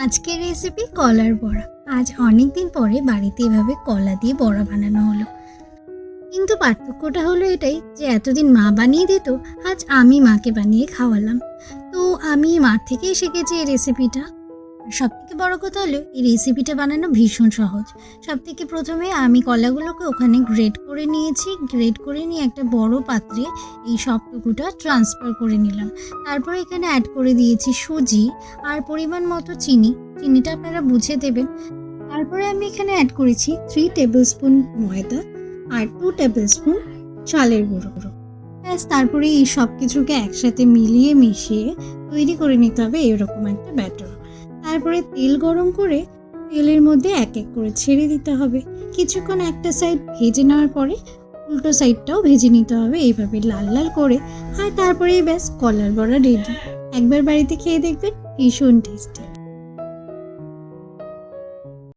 আজকের রেসিপি কলার বড়া। আজ অনেক দিন পরে বাড়িতে এভাবে কলা দিয়ে বড়া বানানো হলো। কিন্তু পার্থক্যটা হলো এটাই যে এতদিন মা বানিয়ে দিত, আজ আমি মাকে বানিয়ে খাওয়ালাম। তো আমি মার থেকেই শিখেছি এই রেসিপিটা সব থেকে বড় কথা হলো, এই রেসিপিটা বানানো ভীষণ সহজ। সব থেকে প্রথমে আমি কলাগুলোকে ওখানে গ্রেট করে নিয়েছি। গ্রেট করে নিয়ে একটা বড় পাত্রে এই সবটুকুটা ট্রান্সফার করে নিলাম। তারপরে এখানে অ্যাড করে দিয়েছি সুজি আর পরিমাণ মতো চিনি। চিনিটা আপনারা বুঝে দেবেন। তারপরে আমি এখানে অ্যাড করেছি থ্রি টেবিল স্পুন ময়দা আর টু টেবিল স্পুন চালের গুঁড়ো। গুঁড়ো ব্যাস, তারপরে এই সব কিছুকে একসাথে মিলিয়ে মিশিয়ে তৈরি করে নিতে হবে, এরকম একটা ব্যাটার তারপরে তেল গরম করে তেলের মধ্যে এক এক করে ছেড়ে দিতে হবে। কিছুক্ষণ একটা সাইড ভেজে নেওয়ার পরে উল্টো সাইডটাও ভেজে নিতে হবে এইভাবে লাল লাল করে। আর তারপরেই ব্যাস কলার বড়া রেডি একবার বাড়িতে খেয়ে দেখবেন ভীষণ টেস্টি